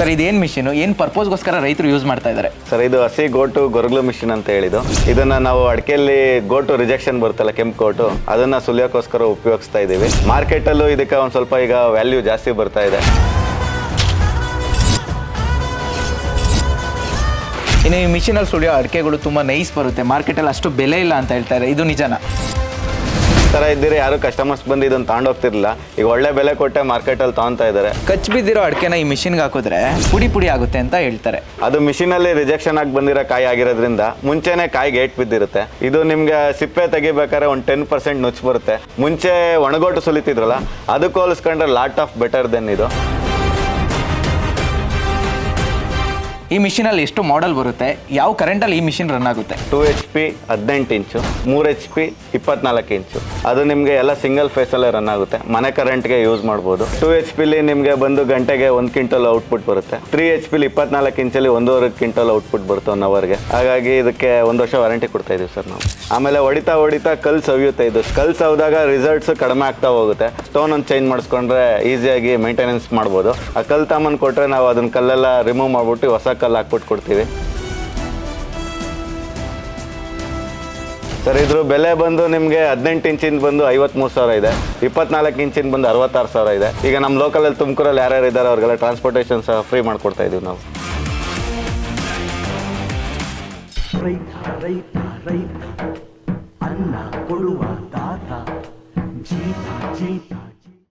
Sir ಇದೇನು machine ಏನು ಪರ್ಪೋಸ್ಗೋಸ್ಕರ ರೈತರು ಯೂಸ್ ಮಾಡ್ತಾ ಇದ್ದಾರೆ ಸರ್ ಇದು ಹಸಿ ಗೋಟು ಗೊರಗ್ಲು ಮಿಷಿನ್ ಅಂತ ಹೇಳಿದ್ದು. ಇದನ್ನ ನಾವು ಅಡಿಕೆಯಲ್ಲಿ ಗೋಟು ರಿಜೆಕ್ಷನ್ ಬರುತ್ತಲ್ಲ ಕೆಂಪು ಗೋಟು ಅದನ್ನ ಸುಲಿಯೋಕ್ಕೋಸ್ಕರ ಉಪಯೋಗಿಸ್ತಾ ಇದ್ದೀವಿ. ಮಾರ್ಕೆಟಲ್ಲೂ ಇದಕ್ಕೆ ಒಂದು ಸ್ವಲ್ಪ ಈಗ ವ್ಯಾಲ್ಯೂ ಜಾಸ್ತಿ ಬರ್ತಾ ಇದೆ. ಇನ್ನು ಈ ಮಿಷಿನಲ್ಲಿ ಸುಳಿಯೋ ಅಡಿಕೆಗಳು ತುಂಬ ನೈಸ್ ಬರುತ್ತೆ. ಮಾರ್ಕೆಟಲ್ಲಿ ಅಷ್ಟು ಬೆಲೆ ಇಲ್ಲ ಅಂತ ಹೇಳ್ತಾರೆ ಇದು ನಿಜನಾ? ಥರ ಇದ್ದೀರಿ? ಯಾರು ಕಸ್ಟಮರ್ಸ್ ಬಂದು ಇದನ್ನು ತಗೊಂಡೋಗ್ತಿರ್ಲಿಲ್ಲ ಈಗ ಒಳ್ಳೆ ಬೆಲೆ ಕೊಟ್ಟೆ ಮಾರ್ಕೆಟಲ್ಲಿ ತಗೊಂತ ಇದ್ದಾರೆ. ಕಚ್ ಬಿದ್ದಿರೋ ಅಡಿಕೆನ ಈ ಮಿಷಿನ್ಗೆ ಹಾಕಿದ್ರೆ ಪುಡಿ ಪುಡಿ ಆಗುತ್ತೆ ಅಂತ ಹೇಳ್ತಾರೆ. ಅದು ಮಿಷಿನಲ್ಲಿ ರಿಜೆಕ್ಷನ್ ಆಗಿ ಬಂದಿರೋ ಕಾಯಿ ಆಗಿರೋದ್ರಿಂದ ಮುಂಚೆನೆ ಕಾಯಿ ಗೇಟ್ ಬಿದ್ದಿರುತ್ತೆ. ಇದು ನಿಮ್ಗೆ ಸಿಪ್ಪೆ ತೆಗಿಬೇಕಾದ್ರೆ ಒಂದು ಟೆನ್ ಪರ್ಸೆಂಟ್ ನುಚ್ಚು ಬರುತ್ತೆ. ಮುಂಚೆ ಒಣಗೋಟು ಸುಲಿತಿದ್ರಲ್ಲ ಅದಕ್ಕೆ ಹೋಲಿಸ್ಕೊಂಡ್ರೆ ಲಾಟ್ ಆಫ್ ಬೆಟರ್ ದೆನ್ ಇದು. ಈ ಮಿಷಿನಲ್ಲಿ ಎಷ್ಟು ಮಾಡೆಲ್ ಬರುತ್ತೆ? ಯಾವ ಕರೆಂಟಲ್ಲಿ ಈ ಮಿಷಿನ್ ರನ್ ಆಗುತ್ತೆ? ಟೂ ಎಚ್ ಪಿ ಹದಿನೆಂಟು ಇಂಚು, ಮೂರು ಎಚ್ ಪಿ ಇಪ್ಪತ್ನಾಲ್ಕು ಇಂಚು. ಅದು ನಿಮಗೆ ಎಲ್ಲ ಸಿಂಗಲ್ ಫೇಸಲ್ಲೇ ರನ್ ಆಗುತ್ತೆ. ಮನೆ ಕರೆಂಟ್ಗೆ ಯೂಸ್ ಮಾಡ್ಬೋದು. ಟೂ ಎಚ್ ಪಿಲಿ ನಿಮಗೆ ಬಂದು ಗಂಟೆಗೆ ಒಂದು ಕ್ವಿಂಟಲ್ ಔಟ್ಪುಟ್ ಬರುತ್ತೆ. ತ್ರೀ ಎಚ್ ಪಿಲಿ ಇಪ್ಪತ್ನಾಲ್ಕು ಇಂಚಲ್ಲಿ ಒಂದೂವರೆ ಕ್ವಿಂಟಲ್ ಔಟ್ಪುಟ್ ಬರುತ್ತೆ ಒನ್ ಅವರ್ಗೆ ಹಾಗಾಗಿ ಇದಕ್ಕೆ ಒಂದು ವರ್ಷ ವಾರಂಟಿ ಕೊಡ್ತಾ ಇದೀವಿ ಸರ್ ನಾವು. ಆಮೇಲೆ ಹೊಡಿತಾ ಹೊಡಿತಾ ಕಲ್ ಸವಿಯುತ್ತೆ ಇದು. ಕಲ್ ಸವಿದಾಗ ರಿಸಲ್ಟ್ಸ್ ಕಡಿಮೆ ಆಗ್ತಾ ಹೋಗುತ್ತೆ. ಸ್ಟೋನ್ ಒಂದು ಚೇಂಜ್ ಮಾಡಿಸ್ಕೊಂಡ್ರೆ ಈಸಿಯಾಗಿ ಮೇಂಟೆನೆನ್ಸ್ ಮಾಡ್ಬೋದು. ಆ ಕಲ್ ತಾಮನ್ ಕೊಟ್ಟರೆ ನಾವು ಅದನ್ನ ಕಲ್ಲೆಲ್ಲ ರಿಮೂವ್ ಮಾಡ್ಬಿಟ್ಟು ಹೊಸ ಕಲ್ಲು ಹಾಕ್ಬಿಟ್ಟು ಕೊಡ್ತೀವಿ. ಸರ್, ಇದ್ರ ಬೆಲೆ ಬಂದು ನಿಮಗೆ ಹದಿನೆಂಟು ಇಂಚಿನ ಬಂದು ಐವತ್ಮೂರು ಸಾವಿರ ಇದೆ. ಇಪ್ಪತ್ನಾಲ್ಕು ಇಂಚಿನ ಬಂದು ಅರವತ್ತಾರು ಸಾವಿರ ಇದೆ. ಈಗ ನಮ್ಮ ಲೋಕಲಲ್ಲಿ ತುಮಕೂರಲ್ಲಿ ಯಾರ್ಯಾರು ಇದ್ದಾರೆ, ಅವ್ರಿಗೆಲ್ಲ ಟ್ರಾನ್ಸ್ಪೋರ್ಟೇಷನ್ ಸಹ ಫ್ರೀ ಮಾಡಿಕೊಡ್ತಾ ಇದೀವಿ ನಾವು. ರೈತ ರೈತ ರೈತ. ಅನ್ನ ಕೊಡುವ ದಾತ. ಜೀತ ಜೀತ.